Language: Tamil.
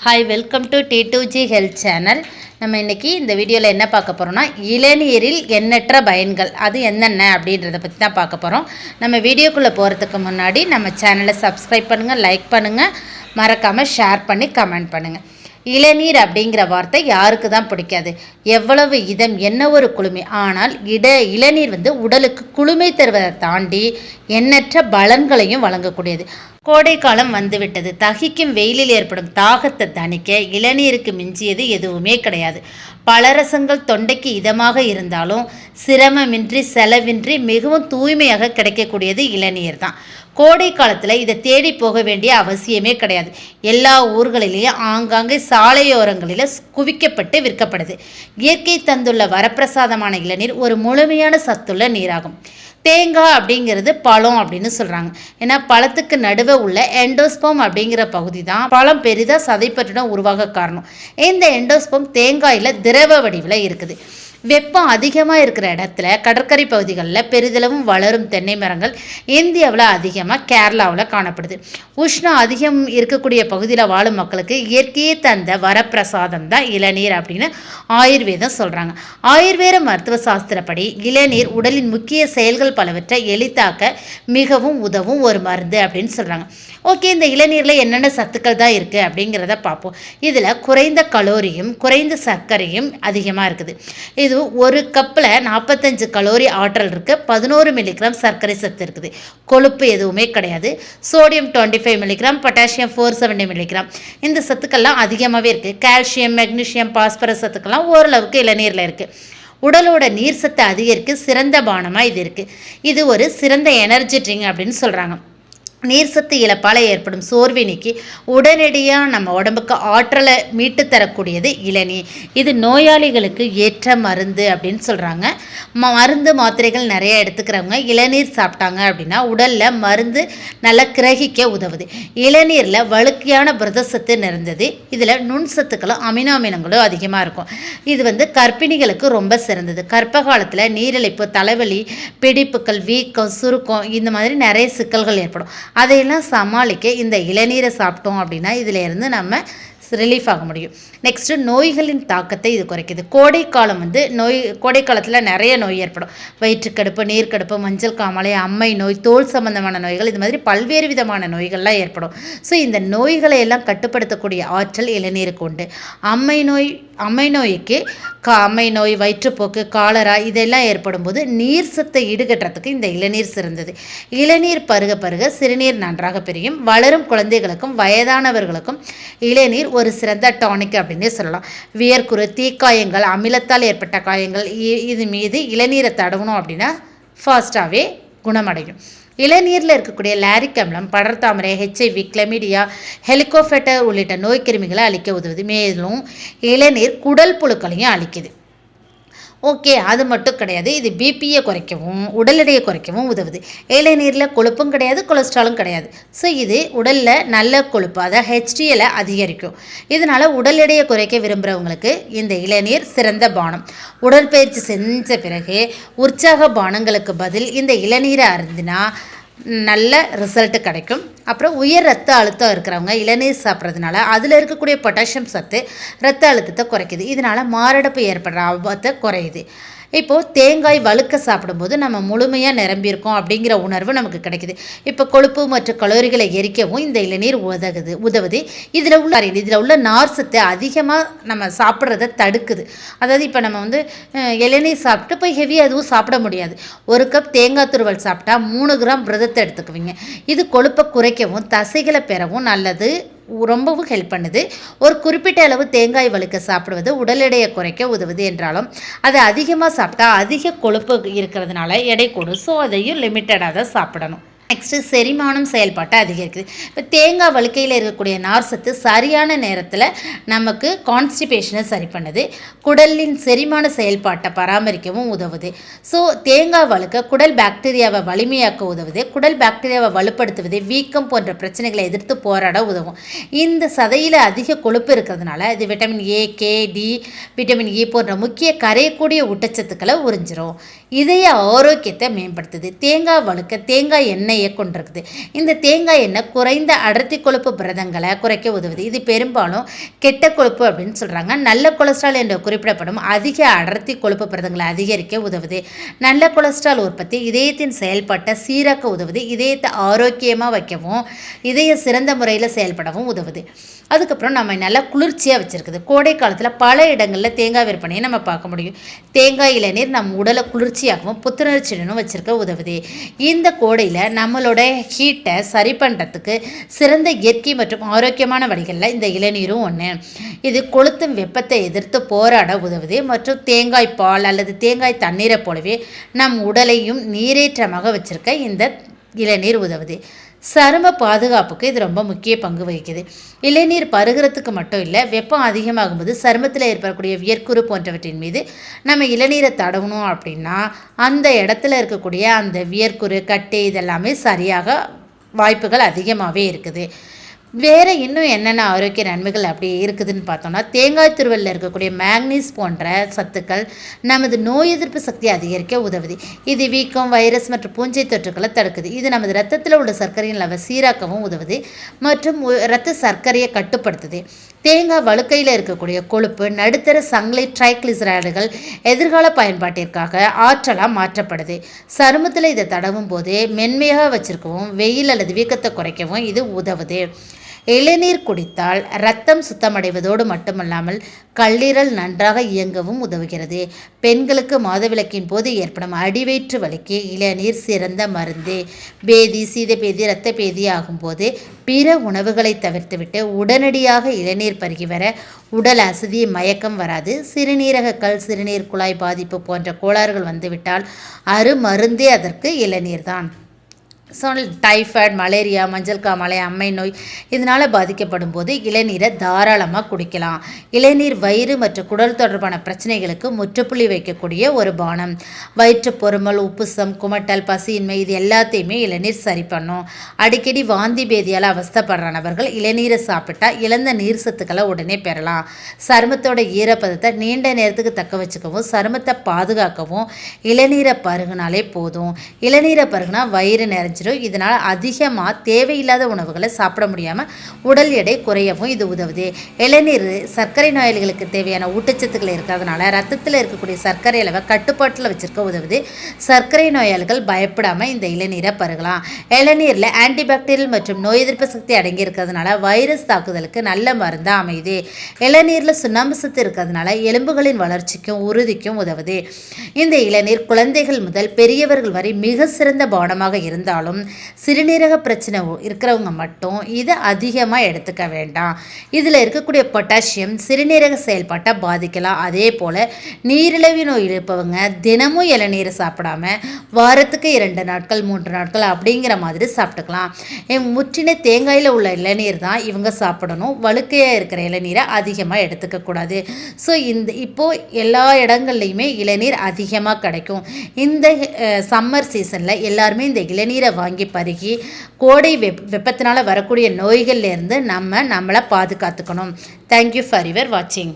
Hi welcome to T two G health channel நம்ம இன்றைக்கி இந்த வீடியோவில் என்ன பார்க்க போகிறோம்னா இளநீரில் எண்ணற்ற பயன்கள். அது என்னென்ன அப்படின்றத பற்றி தான் பார்க்க போகிறோம் நம்ம வீடியோக்குள்ளே போகிறதுக்கு முன்னாடி நம்ம சேனலை சப்ஸ்கிரைப் பண்ணுங்கள் லைக் பண்ணுங்கள் மறக்காமல் ஷேர் பண்ணி கமெண்ட் பண்ணுங்கள் இளநீர் அப்படிங்கிற வார்த்தை யாருக்கு தான் பிடிக்காது? எவ்வளவு இதம் என்ன ஒரு குளுமை. ஆனால் இட இளநீர் வந்து உடலுக்கு குளுமை தருவதை தாண்டி எண்ணற்ற பலன்களையும் வழங்கக்கூடியது. கோடைக்காலம் வந்துவிட்டது. தகிக்கும் வெயிலில் ஏற்படும் தாகத்தை தணிக்க இளநீருக்கு மிஞ்சியது எதுவுமே கிடையாது. பலரசங்கள் தொண்டைக்கு இதமாக இருந்தாலும் சிரமமின்றி செலவின்றி மிகவும் தூய்மையாக கிடைக்கக்கூடியது இளநீர் தான் கோடை காலத்தில் இதை தேடி போக வேண்டிய அவசியமே கிடையாது. எல்லா ஊர்களிலேயும் ஆங்காங்கே சாலையோரங்களில் குவிக்கப்பட்டு விற்கப்படுது. இயற்கை தந்துள்ள வரப்பிரசாதமான இளநீர் ஒரு முழுமையான சத்துள்ள நீராகும். தேங்காய் அப்படிங்கிறது பழம் அப்படின்னு சொல்கிறாங்க ஏன்னா பழத்துக்கு நடுவே உள்ள எண்டோஸ்போம் அப்படிங்கிற பகுதி தான் பழம் பெரிதாக சதைப்பற்றுடன் உருவாக காரணம். இந்த எண்டோஸ்போம் தேங்காயில் திரவ வடிவில் இருக்குது. வெப்பம் அதிகமாக இருக்கிற இடத்துல கடற்கரை பகுதிகளில் பெரிதளவும் வளரும் தென்னை மரங்கள் இந்தியாவில் அதிகமாக கேரளாவில் காணப்படுது. உஷ்ணம் அதிகம் இருக்கக்கூடிய பகுதியில் வாழும் மக்களுக்கு இயற்கையே தந்த வரப்பிரசாதம் தான் இளநீர் அப்படின்னு ஆயுர்வேதம் சொல்கிறாங்க ஆயுர்வேத மருத்துவ சாஸ்திரப்படி இளநீர் உடலின் முக்கிய செயல்கள் பலவற்றை எளிதாக்க மிகவும் உதவும் ஒரு மருந்து அப்படின்னு சொல்கிறாங்க ஓகே இந்த இளநீரில் என்னென்ன சத்துக்கள் தான் இருக்குது அப்படிங்கிறத பார்ப்போம். இதில் குறைந்த கலோரியும் குறைந்த சர்க்கரையும் அதிகமாக இருக்குது. இது ஒரு கப்பில் நாற்பத்தஞ்சு கலோரி ஆற்றல் இருக்குது பதினோரு மில்லிகிராம் சர்க்கரை சத்து இருக்குது. கொழுப்பு எதுவுமே கிடையாது. Sodium twenty five milligram potassium four seventy milligram இந்த சத்துக்கள்லாம் அதிகமாகவே இருக்குது கால்சியம் மெக்னீஷியம் பாஸ்பரஸ் சத்துக்கள்லாம் ஓரளவுக்கு இளநீரில் இருக்குது உடலோட நீர் சத்தை அதிகரிக்க சிறந்த பானமாக இது இருக்குது இது ஒரு சிறந்த எனர்ஜி ட்ரிங்க் அப்படின்னு சொல்கிறாங்க நீர் சத்து இழப்பால் ஏற்படும் சோர்வை நீக்கி உடனடியாக நம்ம உடம்புக்கு ஆற்றலை மீட்டு தரக்கூடியது இளநீர். இது நோயாளிகளுக்கு ஏற்ற மருந்து அப்படின்னு சொல்கிறாங்க மருந்து மாத்திரைகள் நிறைய எடுத்துக்கிறவங்க இளநீர் சாப்பிட்டாங்க அப்படின்னா உடலில் மருந்து நல்லா கிரகிக்க உதவுது. இளநீரில் இயற்கையான புரதசத்து நிறைந்தது. இதில் நுண் சத்துக்களும் அமினோ அமினங்களும் அதிகமாக இருக்கும். இது வந்து கர்ப்பிணிகளுக்கு ரொம்ப சிறந்தது. கர்ப்ப காலத்தில் நீரிழிப்பு தலைவலி பிடிப்புகள் வீக்கம் சுருக்கம் இந்த மாதிரி நிறைய சிக்கல்கள் ஏற்படும். அதையெல்லாம் சமாளிக்க இந்த இளநீரை சாப்பிட்டோம் அப்படின்னா இதிலேருந்து நம்ம ரிலீஃப் ஆக முடியும். நெக்ஸ்ட்டு நோய்களின் தாக்கத்தை இது குறைக்குது. கோடை காலம் வந்து நோய் கோடை காலத்தில் நிறைய நோய் ஏற்படும். வயிற்றுக்கடுப்பு நீர்க்கடுப்பு மஞ்சள் காமாலை அம்மை நோய் தோல் சம்பந்தமான நோய்கள் இது மாதிரி பல்வேறு விதமான நோய்கள்லாம் ஏற்படும். ஸோ இந்த நோய்களை எல்லாம் கட்டுப்படுத்தக்கூடிய ஆற்றல் இளநீருக்கு உண்டு. அம்மை நோய் அம்மை நோய்க்கு கா அம்மை நோய் வயிற்றுப்போக்கு காலரா இதெல்லாம் ஏற்படும் போது நீர் சத்தை ஈடுகட்டுறதுக்கு இந்த இளநீர் சிறந்தது. இளநீர் பருக பருக சிறுநீர் நன்றாக பெரியும். வளரும் குழந்தைகளுக்கும் வயதானவர்களுக்கும் இளநீர் ஒரு சிறந்த டானிக் அப்படின்னே சொல்லலாம். வியர்க்குறு தீக்காயங்கள் அமிலத்தால் ஏற்பட்ட காயங்கள் இது மீது இளநீரை தடவணும் அப்படின்னா ஃபாஸ்ட்டாகவே குணமடையும். இளநீரில் இருக்கக்கூடிய லாரிக் அமிலம் படர்தாமரை ஹெச்ஐவி கிளமிடியா ஹெலிகோஃபெட்டர் உள்ளிட்ட நோய் கிருமிகளை அழிக்க உதவுது. மேலும் இளநீர் குடல் புழுக்களையும் அழிக்குது. ஓகே அது மட்டும் கிடையாது. இது பிபியை குறைக்கவும் உடல் எடையை குறைக்கவும் உதவுது. இளநீரில் கொழுப்பும் கிடையாது கொலஸ்ட்ராலும் கிடையாது. ஸோ இது உடலில் நல்ல கொழுப்பு அதாவது ஹெச்டிஎலை அதிகரிக்கும். இதனால் உடல் எடையை குறைக்க விரும்புகிறவங்களுக்கு இந்த இளநீர் சிறந்த பானம். உடற்பயிற்சி செஞ்ச பிறகு உற்சாக பானங்களுக்கு பதில் இந்த இளநீரை அருந்தினா நல்ல ரிசல்ட்டு கிடைக்கும். அப்புறம் உயர் ரத்த அழுத்தம் இருக்கிறவங்க இளநீர் சாப்பிட்றதுனால அதில் இருக்கக்கூடிய பொட்டாசியம் சத்து ரத்த அழுத்தத்தை குறைக்குது. இதனால் மாரடைப்பு ஏற்படுற ஆபத்தை குறையுது. இப்போது தேங்காய் வழுக்க சாப்பிடும்போது நம்ம முழுமையாக நிரம்பியிருக்கோம் அப்படிங்கிற உணர்வு நமக்கு கிடைக்குது. இப்போ கொழுப்பு மற்றும் கலோரிகளை எரிக்கவும் இந்த இளநீர் உதவுது உதவுது. இதில் உள்ள இதில் உள்ள நார்சத்தை அதிகமாக நம்ம சாப்பிட்றத தடுக்குது. அதாவது இப்போ நம்ம வந்து இளநீர் சாப்பிட்டு போய் ஹெவியாக எதுவும் சாப்பிட முடியாது. ஒரு கப் தேங்காய் துருவல் சாப்பிட்டா மூணு கிராம் விரதத்தை எடுத்துக்குவீங்க. இது கொழுப்பை குறைக்கவும் தசைகளை பெறவும் நல்லது ரொம்பவும் ஹெல்ப் பண்ணுது. ஒரு குறிப்பிட்ட அளவு தேங்காய் வழுக்க சாப்பிடுவது உடல் எடையை குறைக்க உதவுது என்றாலும் அதை அதிகமாக சாப்பிட்டா அதிக கொழுப்பு இருக்கிறதுனால எடை கூடும். ஸோ அதையும் லிமிட்டடாக தான் சாப்பிடணும். நெக்ஸ்ட்டு செரிமானம் செயல்பாட்டை அதிகரிக்குது. இப்போ தேங்காய் வழுக்கையில் இருக்கக்கூடிய நார் சத்து சரியான நேரத்தில் நமக்கு கான்ஸ்டிபேஷனை சரி பண்ணுது. குடலின் செரிமான செயல்பாட்டை பராமரிக்கவும் உதவுது. ஸோ தேங்காய் வழுக்க குடல் பாக்டீரியாவை வலிமையாக்க உதவுது. குடல் பாக்டீரியாவை வலுப்படுத்துவது வீக்கம் போன்ற பிரச்சனைகளை எதிர்த்து போராட உதவும். இந்த சதையில் அதிக கொழுப்பு இருக்கிறதுனால இது vitamin A K D vitamin E போன்ற முக்கிய கரையக்கூடிய ஊட்டச்சத்துக்களை உறிஞ்சிரும். இதய ஆரோக்கியத்தை மேம்படுத்துது. தேங்காய் வழுக்க தேங்காய் எண்ணெய் எண்ணெயை கொண்டிருக்குது இந்த தேங்காய் எண்ணெய் குறைந்த அடர்த்தி கொழுப்பு புரதங்களை குறைக்க உதவுது. இது பெரும்பாலும் கெட்ட கொழுப்பு அப்படின்னு சொல்கிறாங்க நல்ல கொலஸ்ட்ரால் என்று குறிப்பிடப்படும் அதிக அடர்த்தி கொழுப்பு புரதங்களை அதிகரிக்க உதவுது. நல்ல கொலஸ்ட்ரால் உற்பத்தி இதயத்தின் செயல்பாட்டை சீராக்க உதவுது. இதயத்தை ஆரோக்கியமாக வைக்கவும் இதயம் சிறந்த முறையில் செயல்படவும் உதவுது. அதுக்கப்புறம் நம்ம நல்லா குளிர்ச்சியாக வச்சுருக்குது. கோடை காலத்தில் பல இடங்களில் தேங்காய் விற்பனையை நம்ம பார்க்க முடியும். தேங்காய் இளநீர் நம் உடலை குளிர்ச்சியாகவும் புத்துணர்ச்சியுடனும் வச்சுருக்க உதவுது. இந்த கோடையில் நம்மளோட ஹீட்டை சரி பண்ணுறதுக்கு சிறந்த இயற்கை மற்றும் ஆரோக்கியமான வழிகளில் இந்த இளநீரும் ஒன்று இது கொளுத்தும் வெப்பத்தை எதிர்த்து போராட உதவுது. மற்றும் தேங்காய் பால் அல்லது தேங்காய் தண்ணீரை போலவே நம் உடலையும் நீரேற்றமாக வச்சுருக்க இந்த இளநீர் உதவுது. சரும பாதுகாப்புக்கு இது ரொம்ப முக்கிய பங்கு வகிக்குது. இளநீர் பருகிறதுக்கு மட்டும் இல்லை வெப்பம் அதிகமாகும்போது சருமத்தில் ஏற்படக்கூடிய வியர்க்குறு போன்றவற்றின் மீது நம்ம இளநீரை தடவணும் அப்படின்னா அந்த இடத்துல இருக்கக்கூடிய அந்த வியர்க்குறு கட்டு இதெல்லாமே சரியாக வாய்ப்புகள் அதிகமாகவே இருக்குது. வேறு இன்னும் என்னென்ன ஆரோக்கிய நன்மைகள் அப்படி இருக்குதுன்னு பார்த்தோம்னா தேங்காய் துருவலில் இருக்கக்கூடிய மேக்னீஸ் போன்ற சத்துக்கள் நமது நோய் எதிர்ப்பு சக்தியை அதிகரிக்க உதவுது. இது வீக்கம் வைரஸ் மற்றும் பூஞ்சை தொற்றுக்களை தடுக்குது. இது நமது ரத்தத்தில் உள்ள சர்க்கரையின் அளவை சீராக்கவும் உதவுது மற்றும் இரத்த சர்க்கரையை கட்டுப்படுத்துது. தேங்காய் வழுக்கையில் இருக்கக்கூடிய கொழுப்பு நடுத்தர சங்கிலி ட்ரைக்ளிசரைடுகள் எதிர்கால பயன்பாட்டிற்காக ஆற்றலாக மாற்றப்படுது. சருமத்தில் இதை தடவும் போது மென்மையாக வச்சிருக்கவும் வெயில் அல்லது வீக்கத்தை குறைக்கவும் இது உதவுது. இளநீர் குடித்தால் ரத்தம் சுத்தமடைவதோடு மட்டுமல்லாமல் கல்லீரல் நன்றாக இயங்கவும் உதவுகிறது. பெண்களுக்கு மாதவிலக்கின் போது ஏற்படும் அடிவயிற்று வலிக்கு இளநீர் சிறந்த மருந்து. பேதி சீதபேதி இரத்த பேதி ஆகும்போது பிற உணவுகளை தவிர்த்துவிட்டு உடனடியாக இளநீர் பருகி வர உடல் அசதி மயக்கம் வராது. சிறுநீரக கல் சிறுநீர் குழாய் பாதிப்பு போன்ற கோளாறுகள் வந்துவிட்டால் அரு மருந்தே அதற்கு இளநீர் தான் ஸோ டைஃபாய்டு மலேரியா மஞ்சள் காமாலை அம்மை நோய் இதனால் பாதிக்கப்படும் போது இளநீரை தாராளமாக குடிக்கலாம். இளநீர் வயிறு மற்றும் குடல் தொடர்பான பிரச்சனைகளுக்கு முற்றுப்புள்ளி வைக்கக்கூடிய ஒரு பானம். வயிற்று பொறுமல் உப்புசம் குமட்டல் பசியின்மை இது எல்லாத்தையுமே இளநீர் சரி பண்ணும். அடிக்கடி வாந்தி பேதியால் அவஸ்தப்படுற நபர்கள் இளநீரை சாப்பிட்டா இழந்த நீர் சத்துக்களை உடனே பெறலாம். சருமத்தோட ஈரப்பதத்தை நீண்ட நேரத்துக்கு தக்க வச்சுக்கவும் சருமத்தை பாதுகாக்கவும் இளநீரை பருகுனாலே போதும். இளநீரை பருகுனா வயிறு நிறைஞ்சு ஆரம்பிச்சிடும் இதனால் அதிகமாக தேவையில்லாத உணவுகளை சாப்பிட முடியாமல் உடல் எடை குறையவும் இது உதவுது. இளநீர் சர்க்கரை நோயாளிகளுக்கு தேவையான ஊட்டச்சத்துக்கள் இருக்கிறதுனால ரத்தத்தில் இருக்கக்கூடிய சர்க்கரை அளவை கட்டுப்பாட்டில் வச்சுருக்க உதவுது. சர்க்கரை நோயாளிகள் பயப்படாமல் இந்த இளநீரை பருகலாம். இளநீரில் ஆன்டிபாக்டீரியல் மற்றும் நோய் எதிர்ப்பு சக்தி அடங்கி இருக்கிறதுனால வைரஸ் தாக்குதலுக்கு நல்ல மருந்தாக அமையுது. இளநீரில் சுண்ணாம்பு சத்து இருக்கிறதுனால எலும்புகளின் வளர்ச்சிக்கும் உறுதிக்கும் உதவுது. இந்த இளநீர் குழந்தைகள் முதல் பெரியவர்கள் வரை மிக சிறந்த பானமாக இருந்தாலும் இருந்தாலும் சிறுநீரக பிரச்சனை இருக்கிறவங்க மட்டும் இதை அதிகமாக எடுத்துக்க வேண்டாம். இதில் இருக்கக்கூடிய பொட்டாசியம் சிறுநீரக செயல்பாட்டை பாதிக்கலாம். அதே போல் நீரிழிவு நோய் இருப்பவங்க தினமும் இளநீரை சாப்பிடாம வாரத்துக்கு இரண்டு நாட்கள் மூன்று நாட்கள் அப்படிங்கிற மாதிரி சாப்பிட்டுக்கலாம். முற்றின தேங்காயில் உள்ள இளநீர் தான் இவங்க சாப்பிடணும். வழுக்கையாக இருக்கிற இளநீரை அதிகமாக எடுத்துக்கக்கூடாது ஸோ இந்த இப்போது எல்லா இடங்கள்லையுமே இளநீர் அதிகமாக கிடைக்கும். இந்த சம்மர் சீசனில் எல்லாருமே இந்த இளநீரை வாங்கி பருகி கோடை வெப் வெப்பத்தினால் வரக்கூடிய நோய்கள்லேருந்து நம்ம நம்மளை பாதுகாத்துக்கணும். தேங்க்யூ ஃபார் யுவர் வாட்சிங்